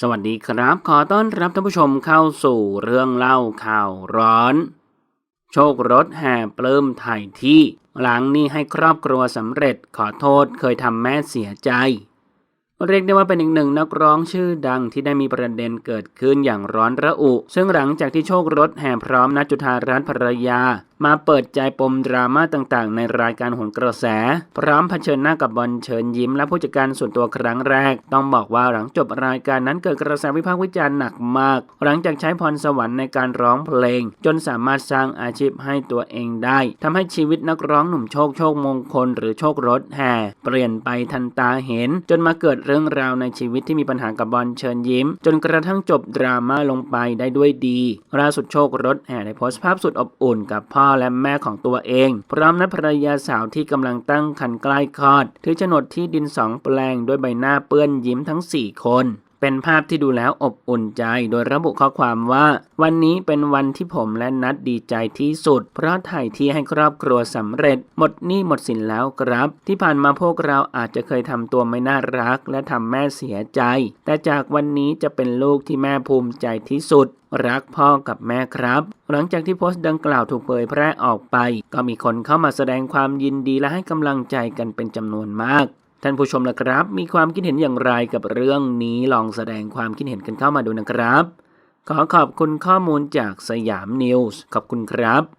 สวัสดีครับ ขอต้อนรับท่านผู้ชมเข้าสู่เรื่องเล่าข่าวร้อน โชครถแห่ปลื้มไถ่ที่หลังหนี้ให้ครอบครัวสำเร็จขอโทษเคยทำแม่เสียใจ เรียกได้ว่าเป็นอีกหนึ่งนักร้องชื่อดังที่ได้มีประเด็นเกิดขึ้นอย่างร้อนระอุ ซึ่งหลังจากที่โชครถแห่พร้อมนัจุธารัตน์ภรรยา มาเปิดใจปมดราม่าต่างๆ ในรายการโหนกระแส พร้อมเผชิญหน้ากับบอลเชิญยิ้มและผู้จัดการส่วนตัวครั้งแรก ต้องบอกว่าหลังจบรายการนั้นเกิดกระแสวิพากษ์วิจารณ์หนักมาก หลังจากใช้พรสวรรค์ในการร้องเพลง จนสามารถสร้างอาชีพให้ตัวเองได้ทำให้ชีวิตนักร้องหนุ่มโชคโชคมงคล หรือโชครถแห่เปลี่ยนไปทันตาเห็น จนมาเกิดเรื่องราวในชีวิตที่มีปัญหากับบอลเชิญยิ้ม จนกระทั่งจบดราม่าลงไปได้ด้วยดีล่าสุดโชครถแห่ได้โพสต์ภาพสุดอบอุ่นกับพ่อและแม่ของตัวเอง พร้อมนัดภรรยาสาวที่กำลังตั้งครรภ์ใกล้คลอด ถือโฉนดที่ดินสองแปลงด้วยใบหน้าเปื้อนยิ้มทั้ง 4 คน เป็นภาพที่ดูแล้วอบอุ่นใจ โดยระบุข้อความว่า วันนี้เป็นวันที่ผมและนัดดีใจที่สุด เพราะถ่ายที่ให้ครอบครัวสำเร็จ หมดหนี้หมดสินแล้วครับ ที่ผ่านมาพวกเราอาจจะเคยทำตัวไม่น่ารัก และทำแม่เสียใจ แต่จากวันนี้จะเป็นลูกที่แม่ภูมิใจที่สุดรักพ่อกับแม่ครับ หลังจากที่โพสต์ดังกล่าวถูกเผยแพร่ออกไป ก็มีคนเข้ามาแสดงความยินดีและให้กำลังใจกันเป็นจำนวนมาก ท่านผู้ชมล่ะครับ มีความคิดเห็นอย่างไรกับเรื่องนี้ลองแสดงความคิดเห็นกันเข้ามาดูนะครับ ขอขอบคุณข้อมูลจากสยามนิวส์ขอบคุณครับ